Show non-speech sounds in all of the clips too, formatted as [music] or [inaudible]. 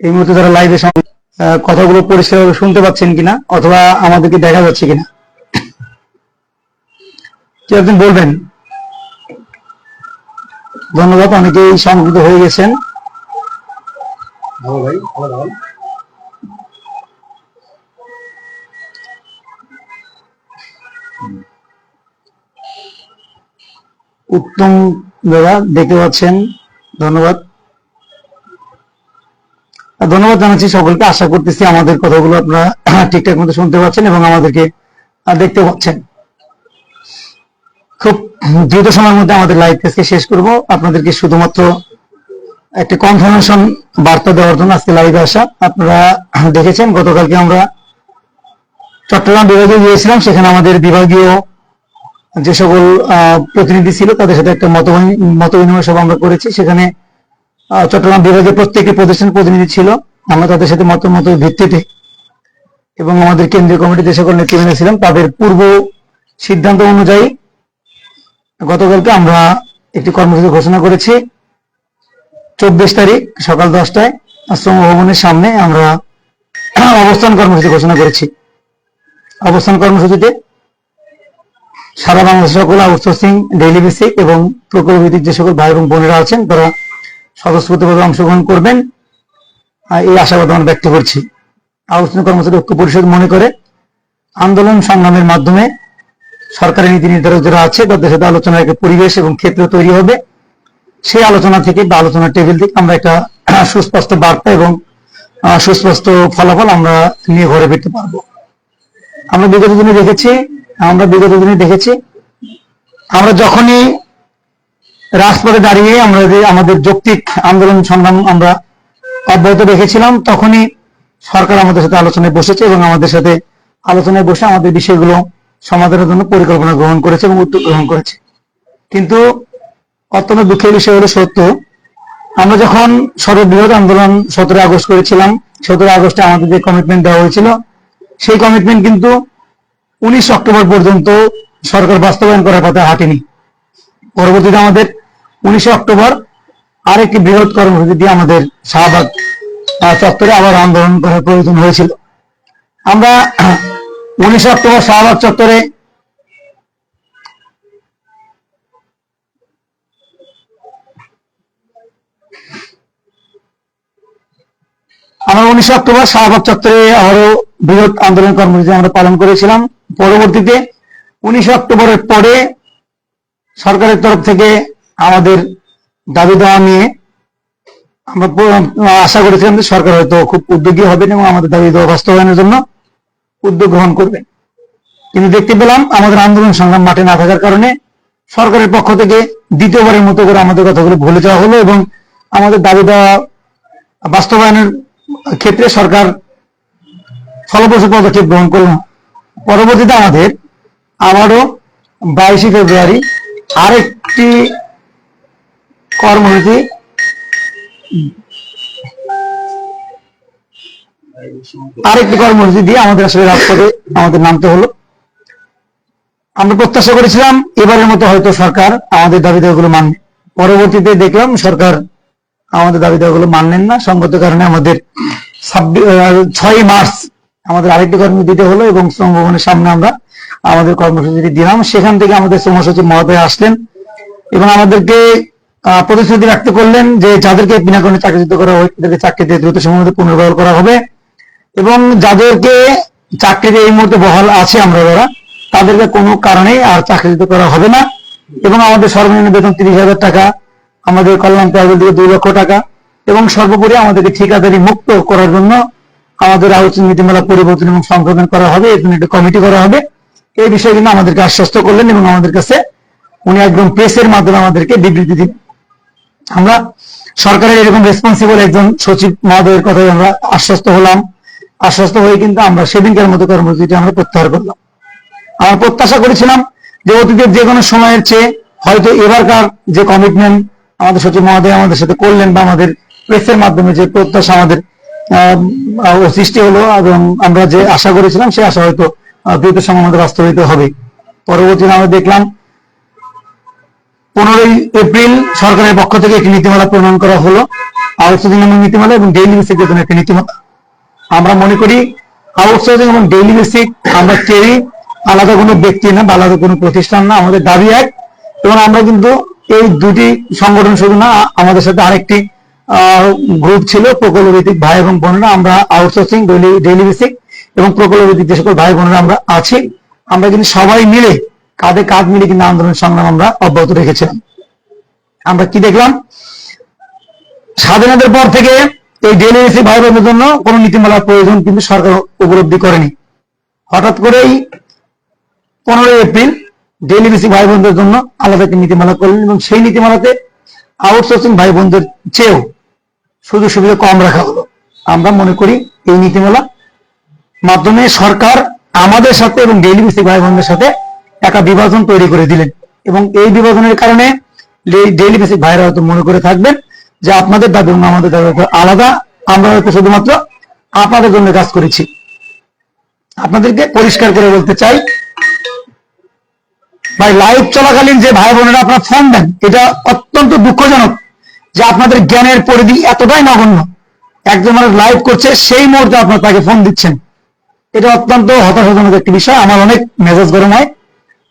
এই মুহূর্তে যারা লাইভে কথাগুলো পরিষ্কারভাবে শুনতে পাচ্ছেন কিনা অথবা আমাদেরকে দেখা যাচ্ছে কিনা? কেউ একজন বলবেন? ধন্যবাদ অনেকেই সংযুক্ত হয়ে গেছেন। উত্তম দাদা দেখতে পাচ্ছেন ধন্যবাদ। ধন্যবাদ জানাচ্ছি সকলকে। আশা করতেছি আমাদের কথাগুলো আপনারা [clears throat] ঠিকঠাক মতো শুনতে পাচ্ছেন এবং আমাদেরকে দেখতে পাচ্ছেন। খুব দ্রুত সময়ের মধ্যে আমাদের লাইভ টেস্টকে শেষ করব। আপনাদেরকে শুধুমাত্র একটি কনফার্মেশন বার্তা দেওয়ার জন্য আজকে লাইভে আসা। আপনারা [clears throat] দেখেছেন, গতকালকে আমরা চট্টগ্রাম বিভাগে গিয়েছিলাম। সেখানে আমাদের বিভাগীয় যে সকল প্রতিনিধি ছিল, তাদের সাথে একটা মত মত বিনিময় সভা আমরা করেছি। সেখানে চট্টগ্রাম বিভাগের প্রত্যেকটি প্রতিষ্ঠান প্রতিনিধি ছিল। আমরা তাদের সাথে মত মত ভিত্তিতে এবং আমাদের কেন্দ্রীয় কমিটি যে সকল নেতৃবৃন্দ ছিলেন, তাদের পূর্ব সিদ্ধান্ত অনুযায়ী গতকালকে আমরা একটি কর্মসূচি ঘোষণা করেছি। চব্বিশ তারিখ সকাল দশটায় শ্রম ভবনের সামনে আমরা অবস্থান কর্মসূচি ঘোষণা করেছি। অবস্থান কর্মসূচিতে সারা বাংলাদেশ সকল আউটসোর্সিং, ডেইলি বেসিক এবং প্রকল্প যে সকল ভাই এবং বোনেরা আছেন, তারা স্বতঃস্ফূর্তভাবে অংশগ্রহণ করবেন। এই আশাবাদ আমরা ব্যক্ত করছি। আলোচনা কর্মচারী ঐক্য পরিষদ মনে করে আন্দোলন সংগ্রামের মাধ্যমে সরকারি নীতি নির্ধারক যারা আছে, তাদের সাথে আলোচনার একটা পরিবেশ এবং ক্ষেত্র তৈরি হবে। সেই আলোচনা থেকে বা আলোচনার টেবিল থেকে আমরা একটা [clears throat] সুস্পষ্ট বার্তা এবং সুস্পষ্ট ফলাফল আমরা নিয়ে ঘরে ফিরতে পারব। আমরা বিগত দিনে দেখেছি, আমরা বিগত দিনে দেখেছি, আমরা যখনই রাজপথে দাঁড়িয়ে আমরা যে আমাদের যৌক্তিক আন্দোলন সংগ্রাম আমরা অব্যাহত রেখেছিলাম, তখনই সরকার আমাদের সাথে আলোচনায় বসেছে এবং আমাদের সাথে আলোচনায় বসে আমাদের বিষয়গুলো সমাধানের জন্য পরিকল্পনা গ্রহণ করেছে এবং উদ্যোগ গ্রহণ করেছে। কিন্তু অত্যন্ত দুঃখের বিষয় হলো সত্য, আমরা যখন সর্ববৃহৎ আন্দোলন সতেরো আগস্ট করেছিলাম সতেরো আগস্টে আমাদের যে কমিটমেন্ট দেওয়া হয়েছিল, সেই কমিটমেন্ট কিন্তু উনিশ অক্টোবর পর্যন্ত সরকার বাস্তবায়ন করার পথে হাঁটেনি। পরবর্তীতে আমাদের উনিশে অক্টোবর আরেকটি বৃহৎ কর্মসূচি দিয়ে আমাদের শাহবাগ চত্বরে আবার আন্দোলন করার প্রয়োজন হয়েছিল। আমরা উনিশে অক্টোবর শাহবাগ চত্বরে আমরা উনিশে অক্টোবর শাহবাগ চত্বরে আবারও বৃহৎ আন্দোলন কর্মসূচি আমরা পালন করেছিলাম। পরবর্তীতে উনিশে অক্টোবরের পরে সরকারের তরফ থেকে আমাদের দাবি দেওয়া নিয়ে আমরা আশা করেছিলাম যে সরকার হয়তো খুব উদ্যোগী হবেন এবং আমাদের দাবি দেওয়া বাস্তবায়নের জন্য উদ্যোগ গ্রহণ করবেন কিন্তু দেখতে পেলাম আমাদের আন্দোলন সংগ্রাম মাঠে না থাকার কারণে সরকারের পক্ষ থেকে দ্বিতীয়বারের মতো করে আমাদের কথাগুলো ভুলে যাওয়া হলো এবং আমাদের দাবি দেওয়া বাস্তবায়নের ক্ষেত্রে সরকার ফলপ্রসূ পদক্ষেপ গ্রহণ করল। পরবর্তীতে আমাদের আবারও বাইশে ফেব্রুয়ারি আরেকটি কর্মসূচি আরেকটি কর্মসূচি দিয়ে আমাদের আসলে রাজপথে আমাদের নামতে হলো। আমরা প্রত্যাশা করেছিলাম এবারের মতো হয়তো সরকার আমাদের দাবি দেওয়াগুলো মানবে। পরবর্তীতে দেখলাম সরকার আমাদের দাবি দেওয়াগুলো মানলেন না। সঙ্গত কারণে আমাদের ছয় মার্চ আমাদের আরেকটি কর্মসূচি দিতে হলো এবং শ্রম ভবনের সামনে আমরা আমাদের কর্মসূচিটি দিলাম। সেখান থেকে আমাদের শ্রম সচিব মহোদয় আসলেন এবং আমাদেরকে প্রতিশ্রুতি রাখতে করলেন যে যাদেরকে বিনা কারণে চাকরিচ্যুত করা হয়, তাদেরকে চাকরিতে দ্রুত সময়ের মধ্যে পুনর্বহাল করা হবে এবং যাদেরকে চাকরিতে এই মুহূর্তে বহাল আছে আমরা যারা, তাদেরকে কোনো কারণেই আর চাকরিচ্যুত করা হবে না এবং আমাদের সর্বনিম্ন বেতন তিরিশ হাজার টাকা, আমাদের কল্যাণ প্রাইভেট দিকে দুই লক্ষ টাকা এবং সর্বোপরি আমাদেরকে ঠিকাদারি মুক্ত করার জন্য আমাদের আলোচনা নীতিমালা পরিবর্তন এবং সংশোধন করা হবে, এর জন্য একটা কমিটি করা হবে। এই বিষয়ে কিন্তু আমাদেরকে আশ্বস্ত করলেন এবং আমাদের কাছে উনি একদম প্রেসের মাধ্যমে আমাদেরকে বিবৃতি দিন আমরা সরকারের এরকম রেসপন্সিবল একজন সচিব মহোদয়ের কথাই আমরা আশ্বস্ত হলাম। আশ্বস্ত হয়ে কিন্তু আমরা সেদিনকার মতো কর্মসূচিটি আমরা প্রত্যাহার করলাম। আমরা প্রত্যাশা করেছিলাম যে অতীতের যে কোনো সময়ের চেয়ে হয়তো এবারকার যে কমিটমেন্ট আমাদের সচিব মহোদয় আমাদের সাথে করলেন বা আমাদের প্রেসের মাধ্যমে যে প্রত্যাশা আমাদের সৃষ্টি হলো এবং আমরা যে আশা করেছিলাম, সেই আশা হয়তো দ্রুত সময়ের মধ্যে বাস্তবায়িত হবে। পরবর্তীতে আমরা দেখলাম, পনেরোই এপ্রিল সরকারের পক্ষ থেকে একটি নীতিমালা প্রণয়ন করা হলো। আউটসোর্সিং এবং নীতিমালা এবং ডেইলি বেসিকের জন্য একটা নীতিমালা। আমরা মনে করি, আউটসোর্সিং এবং ডেইলি বেসিক আমরা কেউই আলাদা কোনো ব্যক্তি না বা আলাদা কোনো প্রতিষ্ঠান না, আমাদের দাবি এক। এবং আমরা কিন্তু এই দুটি সংগঠন শুধু না, আমাদের সাথে আরেকটি গ্রুপ ছিল প্রকল্প ভিত্তিক ভাই এবং বোনেরা, আমরা আউটসোর্সিং ডেইলি বেসিক এবং প্রকল্প ভিত্তিক যে সকল ভাই বোনেরা আমরা আছি, আমরা কিন্তু সবাই মিলে কাঁধে কাঁধ মিলে কিন্তু আন্দোলন সংগ্রাম আমরা অব্যাহত রেখেছিলাম। আমরা কি দেখলাম? স্বাধীনতার পর থেকে এই ডেইলি বেসিক ভাই বোনদের জন্য কোনো নীতিমালার প্রয়োজন কিন্তু সরকার উপলব্ধি করেনি। হঠাৎ করেই পনেরোই এপ্রিল ডেইলি বেসিক ভাই বোনদের জন্য আলাদা একটি নীতিমালা করলেন এবং সেই নীতিমালাতে আউটসোর্সিং ভাই বোনদের চেয়েও সুযোগ সুবিধা কম রাখা হলো। আমরা মনে করি এই নীতিমালা মাধ্যমে সরকার আমাদের সাথে এবং ডেইলি বেসিক ভাই বোনদের সাথে একটা বিভাজন তৈরি করে দিলেন। এবং এই বিভাজনের কারণে ডেইলি বেসিক ভাইরা হয়তো মনে করে থাকবেন যে আপনাদের দাবি এবং আমাদের দাবি আলাদা। আমরা হয়তো শুধুমাত্র আপনাদের জন্য কাজ করেছি। আপনাদেরকে পরিষ্কার করে বলতে চাই, ভাই লাইভ চলাকালীন যে ভাই বোনেরা আপনার ফোন দেন, এটা অত্যন্ত দুঃখজনক। যে আপনাদের জ্ঞানের পরিধি এতটাই নগণ্য। একজন মানুষ লাইভ করছে, সেই মুহূর্তে আপনার তাকে ফোন দিচ্ছেন। এটা অত্যন্ত হতাশাজনক একটি বিষয়, আমার অনেক মেসেজ গরম হয়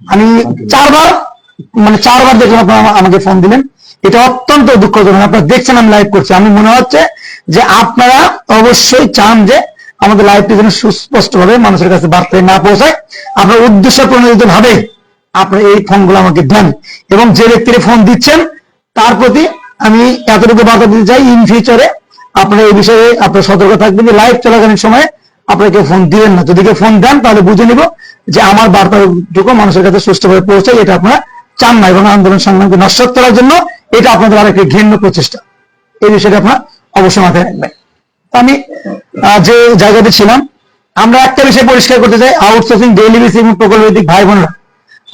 আমি চারবার মানে চারবার দেখলাম আপনারা আমা- আমাকে ফোন দিলেন। এটা অত্যন্ত দুঃখজনক, আপনারা দেখছেন আমি লাইভ করছি। আমি মনে হচ্ছে যে আপনারা অবশ্যই চান যে আমাদের লাইভটি যেন সুস্পষ্ট ভাবে মানুষের কাছে বার্তায় না পৌঁছায়। আপনার উদ্দেশ্য প্রণোদিত ভাবে আপনারা এই ফোনগুলো আমাকে দেন এবং যে ব্যক্তির ফোন দিচ্ছেন, তার প্রতি আমি এতটুকু বার্তা দিতে চাই ইন ফিউচারে আপনারা এই বিষয়ে আপনারা সতর্ক থাকবেন যে লাইভ চলাকালীন সময়ে আপনারা কেউ ফোন দিবেন না। যদি কেউ ফোন দেন, তাহলে বুঝে নিব যে আমার বার্তাটুকু মানুষের কাছে সুষ্ঠুভাবে পৌঁছায়, এটা আপনারা চান না। এবং আন্দোলন সংগ্রামকে নষ্ট করার জন্য এটা আপনাদের আরেকটি ঘৃণ্য প্রচেষ্টা। এই বিষয়টা আপনারা অবশ্যই মাথায় রাখবেন। আমি যে জায়গাতে ছিলাম, আমরা একটা বিষয় পরিষ্কার করতে চাই আউটসোর্সিং ডেইলি বেসিস এবং প্রকল্প ভিত্তিক ভাই বোনরা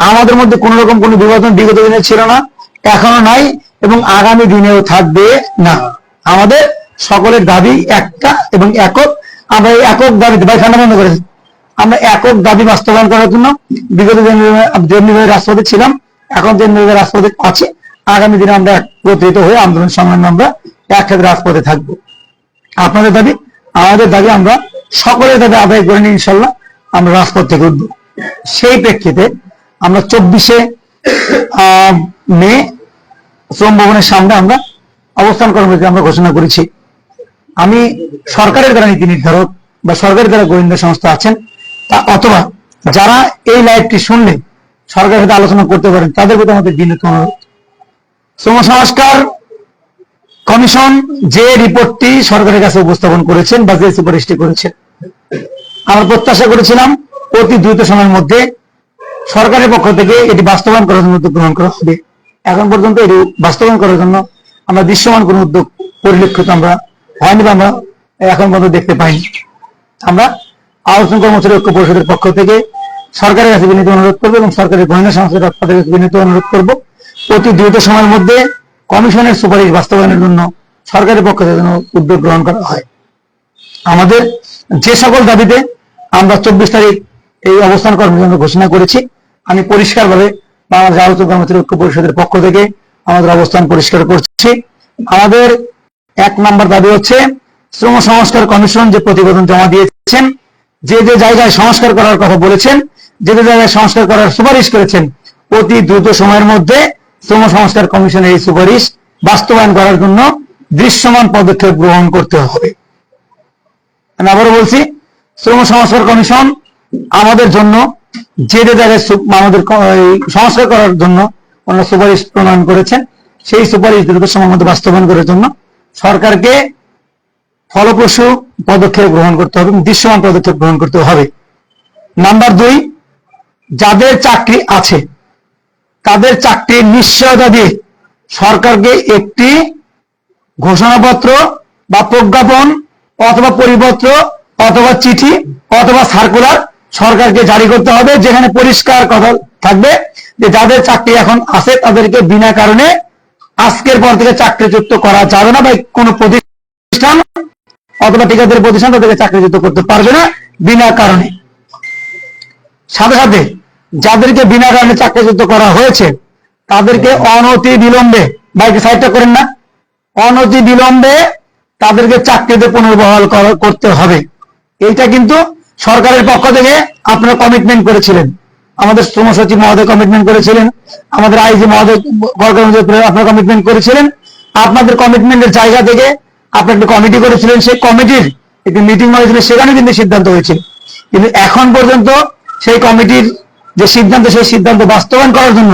আমাদের মধ্যে কোন রকম কোনো বিভাজন বিগত দিনে ছিল না, এখনও নাই। এবং আগামী দিনেও থাকবে না। আমাদের সকলের দাবি একটা এবং একক। আমরা এই একক দাবিতে ভাই ঠান্ডা বন্ধ করেছি আমরা একক দাবি বাস্তবায়ন করার জন্য বিগত যেমনিভাবে রাজপথে ছিলাম। এখন যেমনিভাবে রাজপথে আছে। আগামী দিনে আমরা একত্রিত হয়ে আন্দোলন সংগ্রামে আমরা একসাথে রাজপথে থাকব। আপনাদের দাবি? আমাদের দাবি আমরা সকলের দাবি আদায় করে নিই ইনশাল্লাহ আমরা রাজপথ থেকে উঠবো। সেই প্রেক্ষিতে আমরা চব্বিশে মে শ্রম ভবনের সামনে আমরা অবস্থান কর্মসূচি আমরা ঘোষণা করেছি। আমি সরকারের দ্বারা নীতি নির্ধারক বা সরকারের দ্বারা গোয়েন্দা সংস্থা আছেন, তা অথবা যারা এই লাইভটি শুনলে সরকারের সাথে আলোচনা করতে পারেন, তাদের প্রতি আমাদের বিনীত অনুরোধ। শ্রম সংস্কার কমিশন যে রিপোর্টটি সরকারের কাছে উপস্থাপন করেছেন বা যে সুপারিশটি করেছেন, আমরা প্রত্যাশা করেছিলাম অতি দ্রুত সময়ের মধ্যে সরকারের পক্ষ থেকে এটি বাস্তবায়ন করার জন্য গ্রহণ করা হবে। এখন পর্যন্ত এটি বাস্তবায়ন করার জন্য আমরা দৃশ্যমান কোন উদ্যোগ পরিলক্ষিত আমরা হয়নি বা আমরা এখন পর্যন্ত দেখতে পাইনি। আমরা আলোচনা কর্মচারী ঐক্য পরিষদের পক্ষ থেকে সরকারের কাছে বিনীত অনুরোধ করব এবং সরকারের গোয়েন্দা সংস্থার তাদের কাছে বিনীত অনুরোধ করব, অতি দ্রুত সময়ের মধ্যে কমিশনের সুপারিশ বাস্তবায়নের জন্য সরকারের পক্ষ থেকে উদ্যোগ গ্রহণ করা হয়। আমাদের যে সকল দাবিতে আমরা চব্বিশ তারিখ এই অবস্থান কর্মসূচি ঘোষণা করেছি, আমি পরিষ্কারভাবে বাংলাদেশ আলোচক কর্মচারী ঐক্য পরিষদের পক্ষ থেকে আমাদের অবস্থান পরিষ্কার করছি। আমাদের এক নম্বর দাবি হচ্ছে, শ্রম সংস্কার কমিশন যে প্রতিবেদন জমা দিয়েছেন, যে যে জায়গায় সংস্কার করার কথা বলেছেন, যে যে জায়গায় সংস্কার করার সুপারিশ করেছেন, অতি দ্রুত সময়ের মধ্যে শ্রম সংস্কার কমিশনের এই সুপারিশ বাস্তবায়ন করার জন্য দৃশ্যমান পদক্ষেপ গ্রহণ করতে হবে। আমি আবারও বলছি, শ্রম সংস্কার কমিশন আমাদের জন্য যে যে জায়গায় আমাদের সংস্কার করার জন্য ওনারা সুপারিশ প্রণয়ন করেছেন। সেই সুপারিশ দ্রুত সময়ের মধ্যে বাস্তবায়ন করার জন্য সরকারকে ফলপ্রসূ পদক্ষেপ গ্রহণ করতে হবে দৃশ্যমান পদক্ষেপ গ্রহণ করতে হবে। নাম্বার দুই, যাদের চাকরি আছে, তাদের চাকরির নিশ্চয়তা দিয়ে সরকারকে একটি ঘোষণাপত্র বা প্রজ্ঞাপন অথবা পরিপত্র অথবা চিঠি অথবা সার্কুলার সরকারকে জারি করতে হবে, যেখানে পরিষ্কার কথা থাকবে যে যাদের চাকরি এখন আছে তাদেরকে বিনা কারণে আজকের পর থেকে চাকরিচ্যুত করা যাবে না বা কোনো প্রতিষ্ঠান অথবা ঠিকাদারি প্রতিষ্ঠান তাদেরকে চাকরিচ্যুত করতে পারবে না বিনা কারণে। সাথে সাথে যাদেরকে বিনা কারণে চাকরিচ্যুত করা হয়েছে, তাদেরকে অনতি বিলম্বে, বাইকে সাইডটা করেন না, অনতি বিলম্বে তাদেরকে চাকরিতে পুনর্বহাল করতে হবে। এইটা কিন্তু সরকারের পক্ষ থেকে আপনারা কমিটমেন্ট করেছিলেন। আমাদের শ্রম সচিব মহোদয় কমিটমেন্ট করেছিলেন। আমাদের আইজি মহোদয় আপনারা কমিটমেন্ট করেছিলেন। আপনাদের কমিটমেন্টের জায়গা থেকে আপনার একটা কমিটি করেছিলেন। সেই কমিটির একটি মিটিং হয়েছিল সেখানে কিন্তু সিদ্ধান্ত হয়েছিল। কিন্তু এখন পর্যন্ত সেই কমিটির যে সিদ্ধান্ত, সেই সিদ্ধান্ত বাস্তবায়ন করার জন্য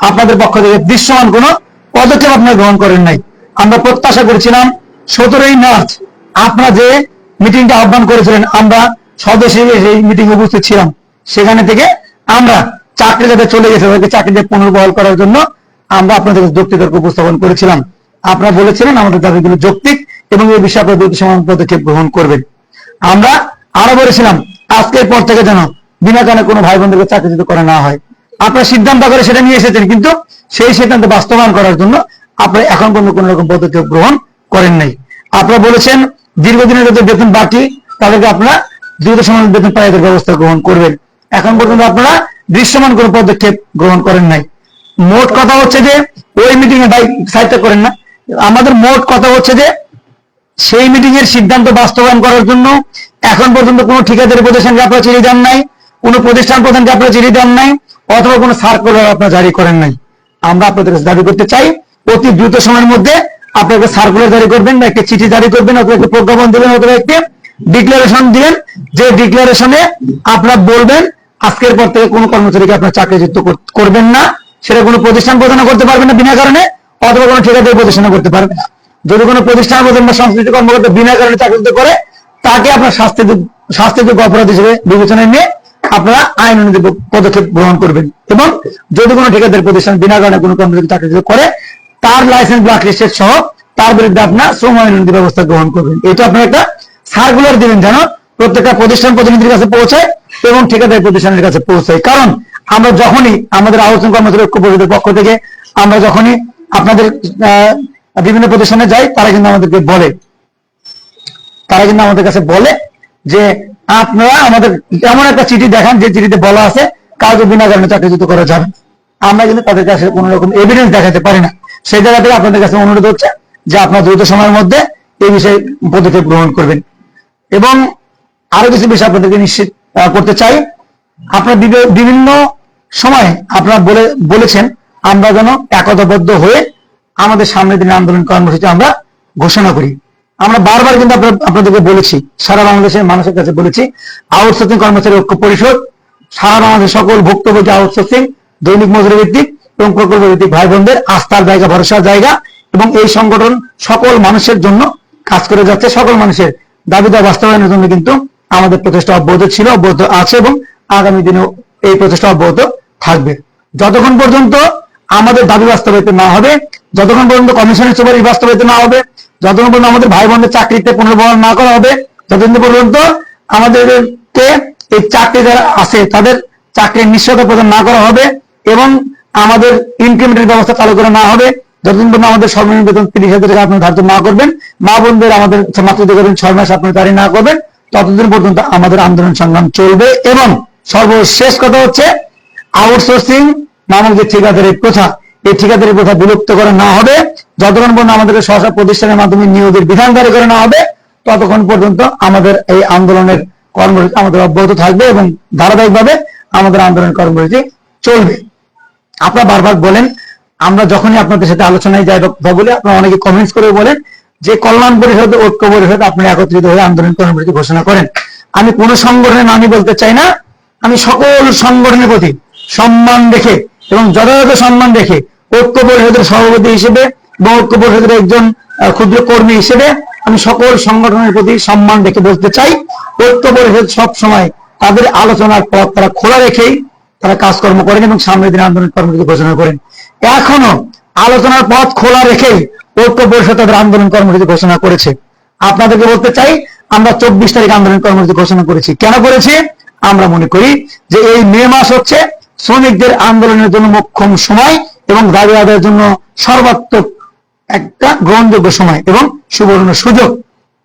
আপনাদের পক্ষ থেকে দৃশ্যমান কোনো পদক্ষেপ আপনারা গ্রহণ করেন নাই। আমরা প্রত্যাশা করেছিলাম, সতেরোই মার্চ আপনারা যে মিটিংটা আহ্বান করেছিলেন, আমরা হিসেবে সেই মিটিং উপস্থিত ছিলাম। সেখানে থেকে আমরা চাকরি যাতে চলে গেছে। তাদেরকে চাকরিতে পুনর্বহাল করার জন্য আমরা আপনাদের যৌক্তিক তর্ক উপস্থাপন করেছিলাম। আপনারা বলেছিলেন আমাদের দাবিগুলো যৌক্তিক এবং এই বিষয়ে আপনারা সমান পদক্ষেপ গ্রহণ করবেন। আমরা আরও বলেছিলাম, আজকের পর থেকে যেন বিনা কারণে কোনো ভাই বোনদেরকে চাকরিচ্যুত করা না হয়। আপনারা সিদ্ধান্ত করে সেটা নিয়ে এসেছেন, কিন্তু সেই সিদ্ধান্ত বাস্তবায়ন করার জন্য আপনারা এখন পর্যন্ত কোনো রকম পদক্ষেপ গ্রহণ করেন নাই। আপনারা বলেছেন, দীর্ঘদিনের যাদের বেতন বাকি তাদেরকে আপনারা দ্রুত সমান বেতন পাইয়ের ব্যবস্থা গ্রহণ করবেন। এখন পর্যন্ত আপনারা দৃশ্যমান কোনো পদক্ষেপ গ্রহণ করেন নাই। মোট কথা হচ্ছে যে, ওই মিটিং এ সাহিত্য করেন না। আমাদের মোট কথা হচ্ছে যে, সেই মিটিং এর সিদ্ধান্ত বাস্তবায়ন করার জন্য এখন পর্যন্ত কোনো ঠিকাদারি প্রতিষ্ঠানকে আপনারা চিঠি দেন নাই? কোনো প্রতিষ্ঠান প্রধানকে আপনারা চিঠি দেন নাই? অথবা কোনো সার্কুলার আপনারা জারি করেন নাই? আমরা আপনাদের কাছে দাবি করতে চাই, অতি দ্রুত সময়ের মধ্যে আপনাকে সার্কুলার জারি করবেন বা একটা চিঠি জারি করবেন অথবা একটা প্রজ্ঞাপন দেবেন অথবা একটি ডিক্লারেশন দিবেন যে ডিক্লারেশনে আপনারা বলবেন, আজকের পর থেকে কোনো কর্মচারীকে আপনার চাকরিযুক্ত কর- করবেন না। সেটা কোনো প্রতিষ্ঠান প্রদান করতে পারবেন না বিনা কারণে, অথবা কোনো ঠিকাদারি প্রতিষ্ঠান করতে পারবেন না। যদি কোনো প্রতিষ্ঠান প্রধান বা সংশ্লিষ্ট কর্মকর্তা বিনা কারণে চাকরিতে করে, তাকে আপনার শাস্তি শাস্তিযোগ্য অপরাধ হিসেবে বিবেচনায় নিয়ে আপনারা আইন অনুযায়ী পদক্ষেপ গ্রহণ করবেন। এবং যদি কোনো ঠিকাদারি প্রতিষ্ঠান বিনা কারণে কোনো কর্মচারী চাকরিতে করে, তার লাইসেন্স ব্ল্যাক লিস্টেড সহ তার বিরুদ্ধে আপনার শ্রম আইন অনুযায়ী ব্যবস্থা গ্রহণ করবেন। এটা আপনার একটা সার্কুলার দিবেন যেন প্রত্যেকটা প্রতিষ্ঠান প্রতিনিধির কাছে পৌঁছায় এবং ঠিকাদার প্রতিষ্ঠানের কাছে পৌঁছায়। কারণ আমরা যখনই আমাদের আলোচনা কর্মচারী ঐক্য পরিষদের পক্ষ থেকে আমরা যখনই আপনাদের বিভিন্ন প্রতিষ্ঠানে যাই, তারা কিন্তু আমাদেরকে বলে। তারা কিন্তু আমাদের কাছে বলে যে, আপনারা আমাদের এমন একটা চিঠি দেখান যে চিঠিতে বলা আছে, কাউকে বিনা কারণে চাকরিচ্যুত করা যাবে আমরা কিন্তু তাদের কাছে কোন রকম এভিডেন্স দেখাতে পারি না। সেই জায়গা থেকে আপনাদের কাছে অনুরোধ হচ্ছে যে, আপনার দ্রুত সময়ের মধ্যে এই বিষয়ে পদক্ষেপ গ্রহণ করবেন। এবং আরও কিছু বিষয় আপনাদেরকে নিশ্চিত করতে চাই। আপনার বিভিন্ন সময় আপনারা বলে, বলেছেন, আমরা যেন একতাবদ্ধ হয়ে আমাদের সামনের দিনের আন্দোলন কর্মসূচি আমরা ঘোষণা করি। আমরা বারবার কিন্তু আপনাদেরকে বলেছি, সারা বাংলাদেশের মানুষের কাছে বলেছি, আউটসোর্সিং কর্মচারী ঐক্য পরিষদ, সারা বাংলাদেশের সকল ভুক্তভোগী আউটসোর্সিং, দৈনিক মজুরি ভিত্তিক এবং প্রকল্প ভিত্তিক ভাই বোনদের আস্থার জায়গা, ভরসার জায়গা এবং এই সংগঠন সকল মানুষের জন্য কাজ করে যাচ্ছে, সকল মানুষের দাবি দাওয়া বাস্তবায়নের জন্য কিন্তু আমাদের প্রচেষ্টা অব্যাহত ছিল, অব্যাহত আছে এবং আগামী দিনেও এই প্রচেষ্টা অব্যাহত থাকবে। যতক্ষণ পর্যন্ত আমাদের দাবি বাস্তবায়িত না হবে, যতক্ষণ পর্যন্ত কমিশনের সুপারিশ বাস্তবায়িত না হবে, যতক্ষণ পর্যন্ত আমাদের ভাই বোনদের চাকরিতে পুনর্বহন না করা হবে ততদিন পর্যন্ত আমাদেরকে এই চাকরি যারা আছে তাদের চাকরির নিশ্চয়তা প্রদান না করা হবে এবং আমাদের ইনক্রিমেন্টের ব্যবস্থা চালু করা না হবে যতদিন পর্যন্ত আমাদের সর্বনিম্ন বেতন তিরিশ হাজার টাকা আপনি ধার্য না করবেন, মা বোনদের আমাদের মাতৃত্ব করবেন, ছয় মাস আপনি জারি না করবেন, ততদিন পর্যন্ত আমাদের আন্দোলন সংগ্রাম চলবে এবং সর্বশেষ কথা হচ্ছে আউটসোর্সিং নামক যে ঠিকাদারি প্রথা, এই ঠিকাদারি প্রথা বিলুপ্ত করা না হবে। যতক্ষণ পর্যন্ত আমাদেরকে সহসা প্রতিষ্ঠানের মাধ্যমে নিয়োগের বিধান জারি করে না হবে, ততক্ষণ পর্যন্ত আমাদের এই আন্দোলনের কর্মসূচি আমাদের অব্যাহত থাকবে এবং ধারাবাহিকভাবে আমাদের আন্দোলন কর্মসূচি চলবে। আপনারা বারবার বলেন আমরা যখনই আপনাদের সাথে আলোচনায় যাই বা বলি, আপনারা অনেকে কমেন্টস করে বলেন যে কল্যাণ পরিষদ, ঐক্য পরিষদ আপনারা একত্রিত হয়ে আন্দোলন কর্মসূচি ঘোষণা করেন। আমি কোন সংগঠনের নামই বলতে চাই না। আমি সকল সংগঠনের প্রতি সম্মান রেখে এবং যথাযথ সম্মান রেখে ঐক্য পরিষদের সভাপতি হিসেবে এবং ঐক্য পরিষদের একজন ক্ষুদ্র কর্মী হিসেবে আমি সকল সংগঠনের প্রতি সম্মান রেখে বলতে চাই। ঐক্য পরিষদ সব সময় তাদের আলোচনার পথ তারা খোলা রেখেই তারা কাজকর্ম করেন এবং সামনের দিন আন্দোলন কর্মসূচি ঘোষণা করেন। এখনও আলোচনার পথ খোলা রেখেই ঐক্য পরিষদ তাদের আন্দোলন কর্মসূচি ঘোষণা করেছে। আপনাদেরকে বলতে চাই, আমরা চব্বিশ তারিখ আন্দোলন কর্মসূচি ঘোষণা করেছি। কেন করেছি? আমরা মনে করি যে এই মে মাস হচ্ছে শ্রমিকদের আন্দোলনের জন্য মোক্ষম সময় এবং দাবি আদায়ের জন্য সর্বাত্মক একটা গ্রহণযোগ্য সময় এবং সুবর্ণ সুযোগ।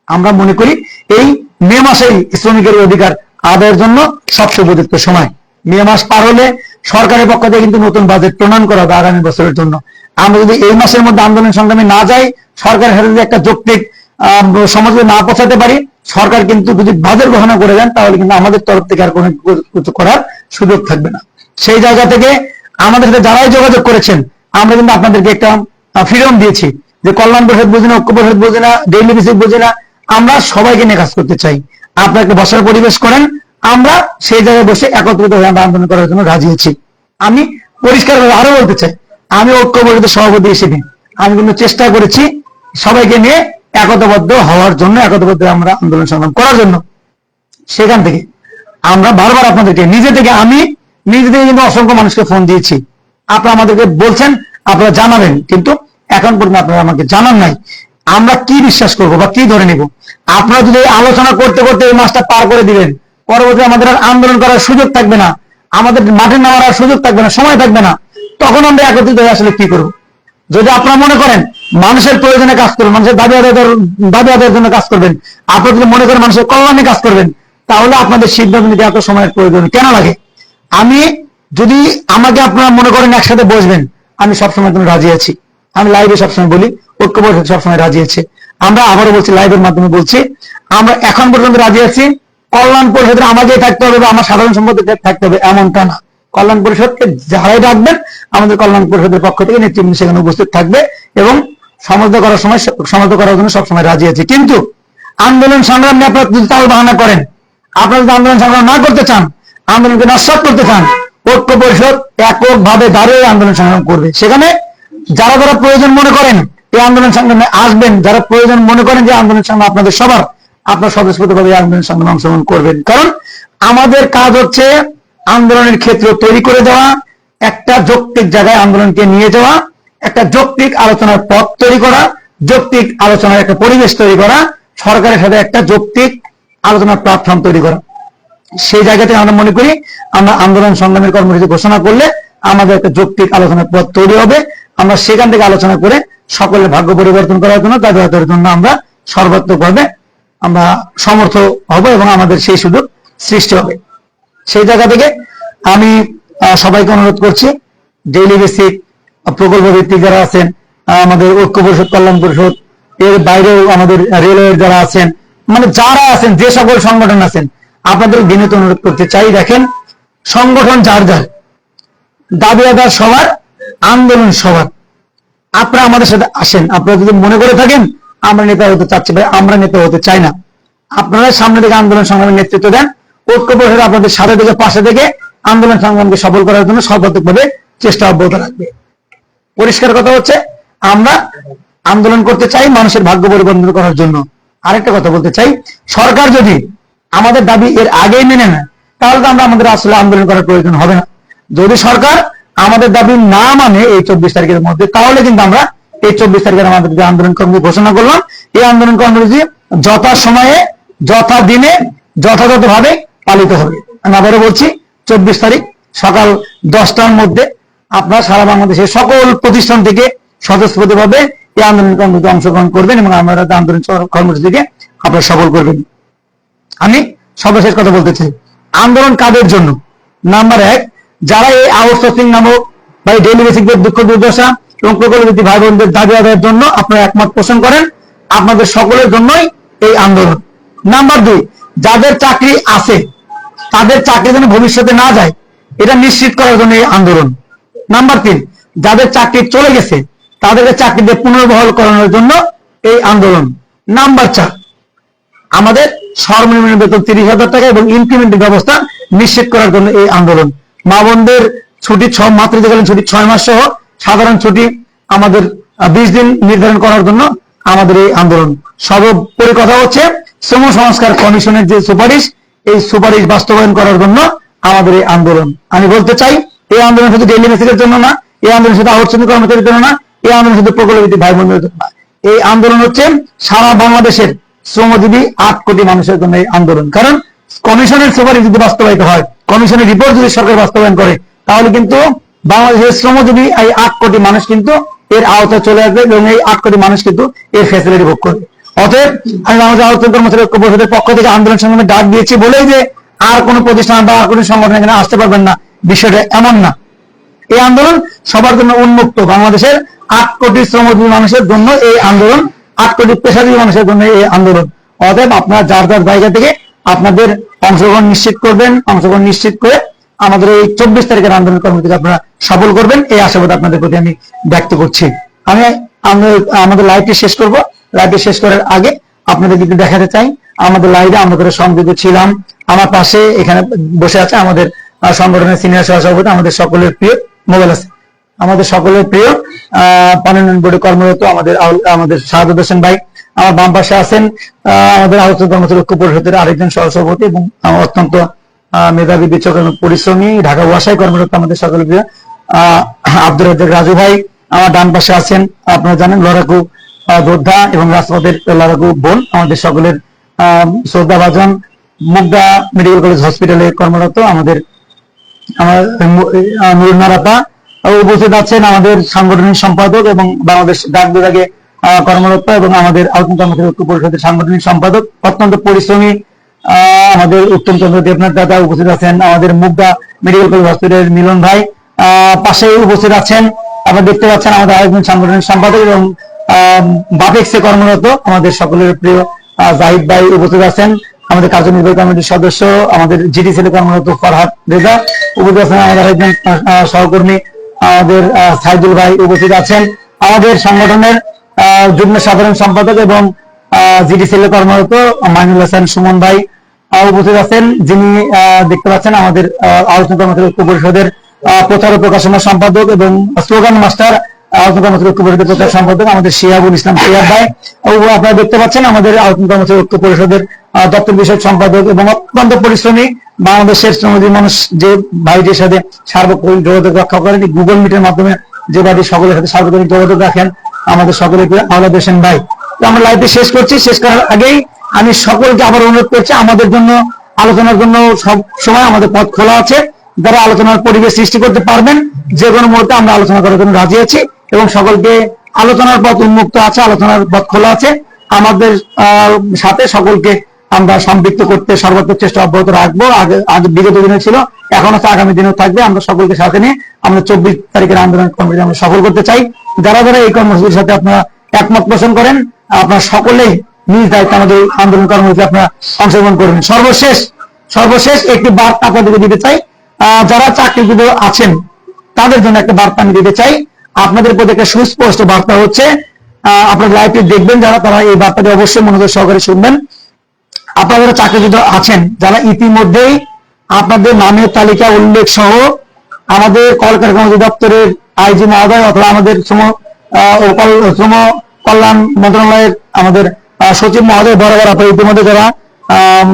আমরা মনে করি এই মে মাসেই শ্রমিকের অধিকার আদায়ের জন্য সবচেয়ে উপযুক্ত সময়। মে মাস পার হলে সরকারের পক্ষ থেকে কিন্তু নতুন বাজেট প্রণয়ন করা হবে আগামী বছরের জন্য। আমরা যদি এই মাসের মধ্যে আন্দোলন সংগ্রামে না যাই, সরকারের সাথে যদি একটা যৌক্তিক সমাজে না পৌঁছাতে পারি, সরকার কিন্তু যদি বাজেট ঘোষণা করে দেন, তাহলে কিন্তু আমাদের তরফ থেকে আর কোনো কিছু করার সুযোগ থাকবে না। সেই জায়গা থেকে আমাদের সাথে যারাই যোগাযোগ করেছেন, আমরা কিন্তু আপনাদেরকে একটা ফ্রিডম দিয়েছি যে কল্যাণ পরিষদ বুঝি না, ঐক্য পরিষদ বুঝি না ডেইলি বেসিক বুঝি না, আমরা সবাইকে নিয়ে কাজ করতে চাই। আপনাকে বসার পরিবেশ করেন আমরা সেই জায়গায় বসে একত্রিত হয়ে আমরা আন্দোলন করার জন্য রাজি আছি। আমি পরিষ্কার আরও বলতে চাই, আমি ঐক্য পরিষদের সভাপতি হিসেবে আমি কিন্তু চেষ্টা করেছি সবাইকে নিয়ে একতাবদ্ধ হওয়ার জন্য, একতাবদ্ধ আমরা আন্দোলন সংগ্রাম করার জন্য। সেখান থেকে আমরা বারবার আপনাদেরকে, নিজে থেকে আমি, নিজে থেকে কিন্তু অসংখ্য মানুষকে ফোন দিয়েছি। আপনারা আমাদেরকে বলছেন, আপনারা জানাবেন, কিন্তু এখন পর্যন্ত আপনারা আমাকে জানান নাই। আমরা কি বিশ্বাস করব বা কি ধরে নিব? আপনারা যদি আলোচনা করতে করতে এই মাসটা পার করে দিবেন পরবর্তী আমাদের আর আন্দোলন করার সুযোগ থাকবে না। আমাদের মাঠে নামার আর সুযোগ থাকবে না, সময় থাকবে না। তখন আমরা একত্রিত হয়ে আসলে কি করব? যদি আপনারা মনে করেন মানুষের প্রয়োজনে কাজ করবেন, মানুষের দাবি আদায়ের দাবি আদায়ের জন্য কাজ করবেন, আপনারা যদি মনে করেন মানুষের কল্যাণে কাজ করবেন, তাহলে আপনাদের সিদ্ধান্ত নিতে এত সময়ের প্রয়োজন। কেন লাগে? আমি যদি আমাকে আপনারা মনে করেন একসাথে বসবেন, আমি সবসময় তুমি রাজি আছি। আমি লাইভে সবসময় বলি ঐক্য পরিষদ সবসময় রাজি আছে। আমরা আবারও বলছি লাইভের মাধ্যমে বলছি, আমরা এখন পর্যন্ত রাজি আছি। কল্যাণ পরিষদের আমাকেই থাকতে হবে বা আমার সাধারণ সম্পাদক থাকতে হবে, এমনটা না। কল্যাণ পরিষদকে যারাই ডাকবেন, আমাদের কল্যাণ পরিষদের পক্ষ থেকে নেতৃবৃন্দ সেখানে উপস্থিত থাকবে এবং সমাজ করার সময় সমাজ করার জন্য সবসময় রাজি আছে। কিন্তু আন্দোলন সংগ্রাম নিয়ে আপনারা যদি তাল বাহানা করেন, আপনারা যদি আন্দোলন সংগ্রাম না করতে চান, আন্দোলনকে নস্বাত করতে চান, ঐক্য পরিষদ এককভাবে দাঁড়িয়ে আন্দোলন সংগ্রাম করবে। সেখানে যারা যারা প্রয়োজন মনে করেন, এই আন্দোলন সংগ্রামে আসবেন, যারা প্রয়োজন মনে করেন যে আন্দোলন সংগ্রাম আপনাদের সবার আপনার স্বতঃস্ফূর্তভাবে এই আন্দোলন সংগ্রামে অংশগ্রহণ করবেন। কারণ আমাদের কাজ হচ্ছে আন্দোলনের ক্ষেত্র তৈরি করে দেওয়া, একটা যৌক্তিক জায়গায় আন্দোলনকে নিয়ে যাওয়া, একটা যৌক্তিক আলোচনার পথ তৈরি করা, যৌক্তিক আলোচনার একটা পরিবেশ তৈরি করা, সরকারের সাথে একটা যৌক্তিক আলোচনার প্ল্যাটফর্ম তৈরি করা। সেই জায়গা থেকে আমরা মনে করি, আমরা আন্দোলন সংগ্রামের কর্মসূচি ঘোষণা করলে আমাদের একটা যৌক্তিক আলোচনার পথ তৈরি হবে। আমরা সেখান থেকে আলোচনা করে সকলের ভাগ্য পরিবর্তন করার জন্য তাদের জন্য আমরা সর্বাত্মকভাবে আমরা সমর্থ হব এবং আমাদের সেই সুযোগ সৃষ্টি হবে। সেই জায়গা থেকে আমি সবাইকে অনুরোধ করছি ডেইলি বেসিক প্রকল্প ভিত্তিক যারা আছেন আমাদের ঐক্য পরিষদ, কল্যাণ পরিষদ, এর বাইরেও আমাদের রেলওয়ের যারা আছেন মানে যারা আছেন, যে সকল সংগঠন আছেন, আপনাদের বিনীত অনুরোধ করতে চাই, দেখেন, সংগঠন যার যার দাবি আদার সবার, আন্দোলন সবার। আপনারা আমাদের সাথে আসেন, আপনারা যদি মনে করে থাকেন আমরা নেতা হতে চাচ্ছি ভাই, আমরা নেতা হতে চাই না। আপনারা সামনে থেকে আন্দোলন সংগ্রামের নেতৃত্ব দেন। ঐক্য পরিষদ আপনাদের সাথে থেকে, পাশে থেকে আন্দোলন সংগ্রামকে সফল করার জন্য সর্বাত্মকভাবে চেষ্টা অব্যাহত রাখবে। পরিষ্কার কথা হচ্ছে, আমরা আন্দোলন করতে চাই মানুষের ভাগ্য পরিবর্তন করার জন্য। আরেকটা কথা বলতে চাই, সরকার যদি আমাদের দাবি এর আগেই মেনে নেয়, তাহলে তো আমরা আমাদের আসলে আন্দোলন করার প্রয়োজন হবে না। যদি সরকার আমাদের দাবি না মানে এই চব্বিশ তারিখের মধ্যে, তাহলে কিন্তু আমরা এই চব্বিশ তারিখের আমাদের যে আন্দোলন কর্মসূচি ঘোষণা করলাম, এই আন্দোলন কর্মসূচি যথা সময়ে, যথা দিনে, যথাযথভাবে পালিত হবে। আমি আবারও বলছি, চব্বিশ তারিখ সকাল দশটার মধ্যে আপনারা সারা বাংলাদেশের সকল প্রতিষ্ঠান থেকে স্বতঃস্ফূর্তভাবে এই আন্দোলন কর্মসূচিতে অংশগ্রহণ করবেন এবং আমরা আন্দোলন কর্মসূচিকে আপনারা সফল করবেন। আমি সর্বশেষ কথা বলতে চাই। আন্দোলন কাদের জন্য? নাম্বার এক, যারা এই আউটসোর্সিং নামক বা এই ডেলি বেসিকদের দুঃখ দুর্দশা এবং প্রকল্পভিত্তিক ভাই বোনদের দাবি আদায়ের জন্য আপনারা একমত পোষণ করেন। আপনাদের সকলের জন্যই এই আন্দোলন। নাম্বার দুই, যাদের চাকরি আছে, তাদের চাকরি যেন ভবিষ্যতে না যায়, এটা নিশ্চিত করার জন্য এই আন্দোলন। নাম্বার তিন, যাদের চাকরি চলে গেছে, তাদেরকে চাকরি দিয়ে পুনর্বহাল করানোর জন্য এই আন্দোলন। নাম্বার চার, আমাদের সর্বনিম্ন বেতন তিরিশ হাজার টাকা এবং ইনক্রিমেন্টের ব্যবস্থা নিশ্চিত করার জন্য এই আন্দোলন। মা বোনদের ছুটি ছ, মাতৃত্বকালীন ছুটি ছয় মাস সহ সাধারণ ছুটি আমাদের বিশ দিন নির্ধারণ করার জন্য আমাদের এই আন্দোলন। সর্বোপরি কথা হচ্ছে শ্রম সংস্কার কমিশনের যে সুপারিশ, এই সুপারিশ বাস্তবায়ন করার জন্য আমাদের এই আন্দোলন। আমি বলতে চাই, এই আন্দোলন শুধু ডেইলি মেসেজের জন্য না, এই আন্দোলন শুধু আউটসোর্সিং কর্মচারীর জন্য না, এই আন্দোলন শুধু প্রকল্পভিত্তিক ভাই বোনদের জন্য না। এই আন্দোলন হচ্ছে সারা বাংলাদেশের শ্রমজীবী আট কোটি মানুষের জন্য এই আন্দোলন। কারণ কমিশনের সুপারিশ যদি বাস্তবায়িত হয়, কমিশনের রিপোর্ট যদি সরকার বাস্তবায়ন করে, তাহলে কিন্তু বাংলাদেশের শ্রমজীবী এই আট কোটি মানুষ কিন্তু এর আওতায় চলে আসবে এবং এই আট কোটি মানুষ কিন্তু এর ফ্যাসিলিটি ভোগ করবে। অতএব আমি বাংলাদেশ আলোচনা কর্মচারী ঐক্য পরিষদের পক্ষ থেকে আন্দোলন সংগ্রামে ডাক দিয়েছি, বলেই যে আর কোনো প্রতিষ্ঠান বা আর কোনো সংগঠন এখানে আসতে পারবেন না। বিষয়টা এমন না। এই আন্দোলন সবার জন্য উন্মুক্ত। বাংলাদেশের আট কোটি শ্রমজীবী মানুষের জন্য এই আন্দোলন, আট কোটি পেশাজীবী মানুষের জন্য এই আন্দোলন। অতএব আপনারা যার যার জায়গা থেকে আপনাদের অংশগ্রহণ নিশ্চিত করবেন, অংশগ্রহণ নিশ্চিত করে আমাদের এই চব্বিশ তারিখের আন্দোলন কর্মসূচি আপনারা সফল করবেন এই আশাবাদ আপনাদের প্রতি আমি ব্যক্ত করছি। আমি আমি- আমাদের লাইভটি শেষ করব। লাইভটি শেষ করার আগে আপনাদের যদি দেখাতে চাই আমাদের লাইভে আমাদের সংযুক্ত ছিলাম। আমার পাশে এখানে বসে আছে আমাদের সংগঠনের সিনিয়র সহসভাপতি আমাদের সকলের প্রিয় মোবাইল আছে। আমাদের সকলের প্রিয় পার্লামেন্ট বোর্ডে কর্মরত আমাদের আমাদের শাহাদ হোসেন ভাই। আমার বাম পাশে আছেন আহ, আমাদের আলোচনা কর্মচারী ঐক্য পরিষদের আরেকজন সহসভাপতি এবং অত্যন্ত মেধাবী বিচক এবং পরিশ্রমী ঢাকা ওয়াসায় কর্মরত আমাদের সকলের প্রিয় আহ, আব্দুর রাজ্জাক রাজু ভাই আমার ডান পাশে আছেন। আপনারা জানেন লড়াকু যোদ্ধা এবং রাজপথের লড়াকু বোন আমাদের সকলের আহ, শ্রদ্ধাভাজন। মুগদা মেডিকেল কলেজ হসপিটালে কর্মরত আমাদের আমার উপস্থিত আছেন আমাদের সাংগঠনিক সম্পাদক এবং বাংলাদেশ ডাক বিভাগে কর্মরত এবং আমাদের আলোচনা পরিষদের সাংগঠনিক সম্পাদক অত্যন্ত পরিশ্রমী আমাদের উত্তম চন্দ্র দেবনাথ দাদা উপস্থিত আছেন আমাদের মুগদা মেডিকেল কলেজ হসপিটালের মিলন ভাই পাশেই উপস্থিত আছেন। আপনারা দেখতে পাচ্ছেন আমাদের আরেকজন সাংগঠনিক সম্পাদক এবং বাপেক্সে কর্মরত আমাদের সকলের প্রিয় জাহিদ ভাই উপস্থিত আছেন। আমাদের কার্যনির্বাহী কমিটির সদস্য আমাদের জিডি সেলে কর্মরত ফরহাদ রেজা উপস্থিত আছেন। আমাদের আহ, সহকর্মী আমাদের সাইদুল ভাই উপস্থিত আছেন। আমাদের সংগঠনের যুগ্ম সাধারণ সম্পাদক এবং জিডি সেলে কর্মরত মাইনুল হাসান সুমন ভাই উপস্থিত আছেন যিনি দেখতে পাচ্ছেন আমাদের আলোচনা কর্মচারী ঐক্য পরিষদের প্রচার ও প্রকাশনা সম্পাদক এবং স্লোগান মাস্টার আলোচনা কর্মচারী ঐক্য পরিষদের প্রচার সম্পাদক আমাদের শিয়াবুল ইসলাম শিয়াব ভাই। আপনারা দেখতে পাচ্ছেন আমাদের আলোচনা কর্মচারী ঐক্য পরিষদের দপ্তর বিষয়ক সম্পাদক এবং অত্যন্ত পরিশ্রমী বাংলাদেশের শ্রমজীবী মানুষ যে ভাইটির সাথে সার্বক্ষণিক যোগাযোগ রক্ষা করেন গুগল মিটের মাধ্যমে যে ভাইটি সকলের সাথে সার্বক্ষণিক যোগাযোগ রাখেন, আমাদের সকলের প্রিয় আওলাদ হোসেন ভাই। তো আমরা লাইভটি শেষ করছি। শেষ করার আগেই আমি সকলকে আবার অনুরোধ করছি, আমাদের জন্য, আলোচনার জন্য সব সময় আমাদের পথ খোলা আছে। যারা আলোচনার পরিবেশ সৃষ্টি করতে পারবেন, যে কোনো মুহূর্তে আমরা আলোচনা করার জন্য রাজি আছি এবং সকলকে আলোচনার পথ উন্মুক্ত আছে, আলোচনার পথ খোলা আছে। আমাদের সাথে সকলকে আমরা সম্পৃক্ত করতে সর্বাত্মক চেষ্টা অব্যাহত রাখব। আগে আগে বিগত দিনে ছিল, এখন আছে আগামী দিনেও থাকবে। আমরা সকলকে সাথে নিয়ে আমরা চব্বিশ তারিখের আন্দোলন কমিটি আমরা সফল করতে চাই। যারা যারা এই কর্মসূচির সাথে আপনারা একমত পোষণ করেন, আপনারা সকলেই নিজ দায়িত্ব আমাদের আন্দোলন কর্মসূচি আপনারা অংশগ্রহণ করবেন। সর্বশেষ সর্বশেষ একটি বার্তা আপনাদেরকে দিতে চাই। যারা চাকরিজীবী আছেন, তাদের জন্য একটা বার্তা আমি দিতে চাই। আপনাদের প্রতি একটা সুস্পষ্ট বার্তা হচ্ছে আপনারা লাইভটি দেখবেন যারা, তারা এই বার্তাটি অবশ্যই মনোযোগ সহকারে শুনবেন। আপনারা যারা চাকরিজীবী আছেন, যারা ইতিমধ্যেই আপনাদের নামের তালিকা উল্লেখ সহ আমাদের কলকারখানা অধিদপ্তরের আইজি মহোদয় অথবা আমাদের শ্রম শ্রম কল্যাণ মন্ত্রণালয়ের আমাদের সচিব মহোদয় বরাবর আপনারা ইতিমধ্যে যারা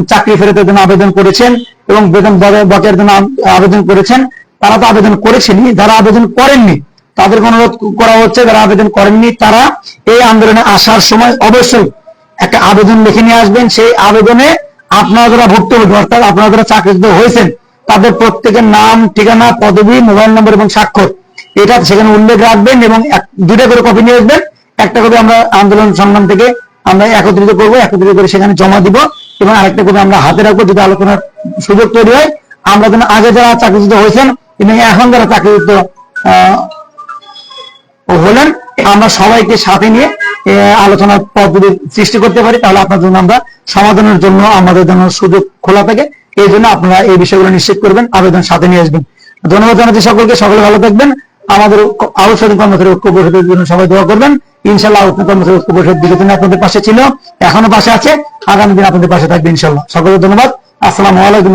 চাকরি ফেরতের জন্য আবেদন করেছেন এবং বেতন বকে- বকেয়ার জন্য আবেদন করেছেন, তারা তো আবেদন করেছেনই, যারা আবেদন করেননি, তাদেরকে অনুরোধ করা হচ্ছে, যারা আবেদন করেননি, তারা এই আন্দোলনে আসার সময় অবশ্যই একটা আবেদন লিখে নিয়ে আসবেন। সেই আবেদনে আপনারা যারা ভুক্তভোগী, অর্থাৎ আপনারা যারা চাকরিচ্যুত হয়েছেন, তাদের প্রত্যেকের নাম, ঠিকানা, পদবি, মোবাইল নম্বর এবং স্বাক্ষর, এটা সেখানে উল্লেখ রাখবেন এবং দুইটা করে কপি নিয়ে আসবেন। একটা কপি আমরা আন্দোলন সংগ্রাম থেকে আমরা একত্রিত করব, একত্রিত করে সেখানে জমা দিব এবং আরেকটা কপি আমরা হাতে রাখব, যদি আলোচনার সুযোগ তৈরি হয়। আমরা যেন আগে যারা চাকরিচ্যুত হয়েছেন, এবং এখন যারা চাকরিচ্যুত, আহ, হলেন, আমরা সবাইকে সাথে নিয়ে আলোচনার যদি সৃষ্টি করতে পারি, তাহলে আপনার জন্য আমরা সমাধানের জন্য, আমাদের জন্য সুযোগ খোলা থাকে। এই জন্য আপনারা এই বিষয়গুলো নিশ্চিত করবেন, আবেদন সাথে নিয়ে আসবেন। ধন্যবাদ জানাচ্ছি সকলকে, সকলে ভালো থাকবেন। আমাদের আলোচনা কর্মচারী ঐক্য পরিষদের জন্য সবাই দোয়া করবেন। ইনশাল্লাহ আপনাদের পাশে ছিল, এখনও পাশে আছে। আগামী দিন আপনাদের পাশে থাকবে ইনশাল্লাহ ধন্যবাদ। আসসালামু আলাইকুম